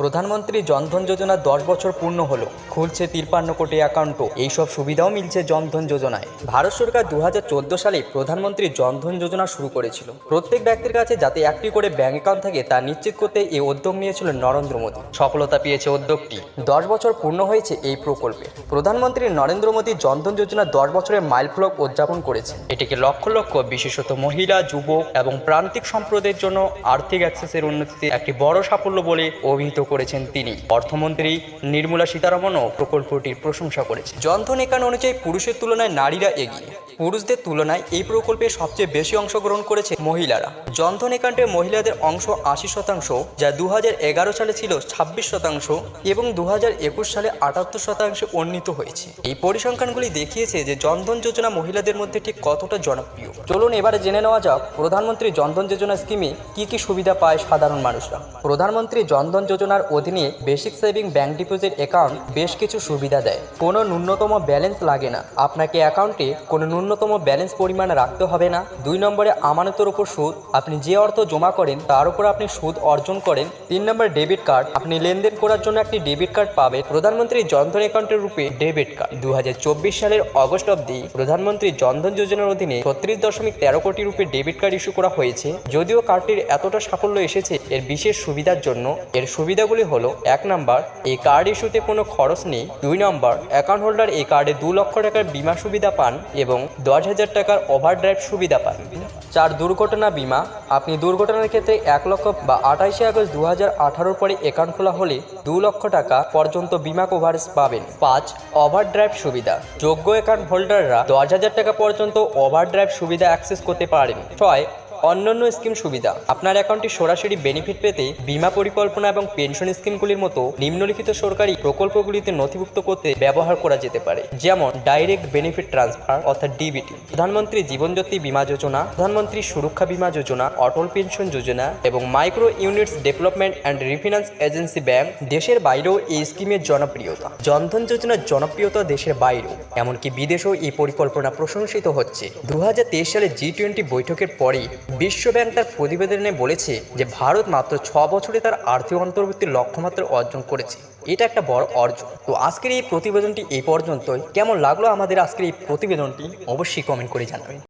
প্রধানমন্ত্রী জনধন যোজনা দশ বছর পূর্ণ হলো। খুলছে তিরপান্ন কোটি অ্যাকাউন্ট এইসব সুবিধাও মিলছে জনধন যোজনায়। ভারত সরকার দু হাজার চোদ্দ সালে প্রধানমন্ত্রী জনধন যোজনা শুরু করেছিল। প্রত্যেক ব্যক্তির কাছে যাতে একটি করে ব্যাঙ্ক অ্যাকাউন্ট থাকে, তা নিশ্চিত করতে এই উদ্যোগ নিয়েছিল নরেন্দ্র মোদী। সফলতা পেয়েছে উদ্যোগটি। দশ বছর পূর্ণ হয়েছে এই প্রকল্পে। প্রধানমন্ত্রী নরেন্দ্র মোদী জনধন যোজনা দশ বছরের মাইলফলক উদযাপন করেছে এটিকে লক্ষ লক্ষ বিশেষত মহিলা, যুবক এবং প্রান্তিক সম্প্রদায়ের জন্য আর্থিক অ্যাক্সেসের উন্নতিতে একটি বড় সাফল্য বলে অভিহিত করেছেন তিনি। অর্থমন্ত্রী নির্মলা সীতারামনও প্রকল্পটির প্রশংসা করেছেন। জনধন একাউন্ট অনুযায়ী পুরুষের তুলনায় নারীরা এগিয়ে। পুরুষদের তুলনায় এই প্রকল্পে সবচেয়ে বেশি অংশগ্রহণ করেছে মহিলারা। জনধন অ্যাকাউন্টে মহিলাদের অংশ আশি শতাংশ, যা দুহাজার এগারো সালে ছিল ছাব্বিশ শতাংশ এবং দুহাজার একুশ সালে আটাত্তর শতাংশে উন্নীত হয়েছে। এই পরিসংখ্যানগুলি দেখিয়েছে যে জনধন যোজনা মহিলাদের মধ্যে ঠিক কতটা জনপ্রিয়। চলুন এবারে জেনে নেওয়া যাক, প্রধানমন্ত্রী জনধন যোজনা স্কিমে কি কি সুবিধা পায় সাধারণ মানুষরা। প্রধানমন্ত্রী জনধন যোজনার অধীনে basic saving bank deposit account বেশ কিছু সুবিধা দেয়। কোনো ন্যূনতম ব্যালেন্স লাগে না। আপনাকে অ্যাকাউন্টে কোনো ন্যূনতম ব্যালেন্স পরিমাণ রাখতে হবে না। দুই নম্বরে আমানতের উপর সুদ। আপনি যে অর্থ জমা করেন, তার উপর আপনি সুদ অর্জন করেন। তিন নম্বর ডেবিট কার্ড। আপনি লেনদেন করার জন্য একটি ডেবিট কার্ড পাবেন। প্রধানমন্ত্রী জনধন অ্যাকাউন্টের রূপে ডেবিট কার্ড। দু হাজার চব্বিশ সালের অগস্ট অবধি প্রধানমন্ত্রী জনধন যোজনার অধীনে ছত্রিশ দশমিক তেরো কোটি রূপে ডেবিট কার্ড ইস্যু করা হয়েছে। যদিও কার্ডটির এতটা সাফল্য এসেছে, এর বিশেষ সুবিধার জন্য। এর সুবিধাগুলি হলো, এক নম্বর, এই কার্ড ইস্যুতে কোনো খরচ নেই। দুই নম্বর অ্যাকাউন্ট হোল্ডার এই কার্ডে দু লক্ষ টাকার বিমা সুবিধা পান এবং দশ হাজার টাকার ওভারড্রাইভ সুবিধা পান। চার, দুর্ঘটনা বিমা। আপনি দুর্ঘটনার ক্ষেত্রে এক লক্ষ বা আঠাইশে আগস্ট দু হাজার আঠারোর পরে অ্যাকাউন্ট খোলা হলে দু লক্ষ টাকা পর্যন্ত বিমা কভারেজ পাবেন। পাঁচ ওভারড্রাইভ সুবিধা। যোগ্য অ্যাকাউন্ট হোল্ডাররা দশ হাজার টাকা পর্যন্ত ওভারড্রাইভ সুবিধা অ্যাক্সেস করতে পারেন। ছয় অন্যান্য স্কিম সুবিধা। আপনার অ্যাকাউন্টে সরাসরি বেনিফিট পেতে বীমা পরিকল্পনা এবং পেনশন স্কিমগুলির মতো নিম্নলিখিত সরকারি প্রকল্পগুলিতে নথিভুক্ত করতে ব্যবহার করা যেতে পারে, যেমন ডাইরেক্ট বেনিফিট ট্রান্সফার অর্থাৎ ডিবিটি প্রধানমন্ত্রী জীবনজ্যোতি বিমা যোজনা, প্রধানমন্ত্রী সুরক্ষা বীমা যোজনা, অটল পেনশন যোজনা এবং micro units development and refinance agency bank দেশের বাইরেও এই স্কিমের জনপ্রিয়তা। জনধন যোজনার জনপ্রিয়তা দেশের বাইরেও, এমনকি বিদেশেও এই পরিকল্পনা প্রশংসিত হচ্ছে। দু সালে জি টোয়েন্টি বৈঠকের পরে বিশ্বব্যাংক তার প্রতিবেদনে বলেছে যে ভারত মাত্র ছ বছরে তার আর্থিক অন্তর্ভুক্তির লক্ষ্যমাত্রা অর্জন করেছে। এটা একটা বড় অর্জন। তো আজকের এই প্রতিবেদনটি এই পর্যন্তই। কেমন লাগল আমাদের আজকের এই প্রতিবেদনটি? অবশ্যই কমেন্ট করে জানাবেন।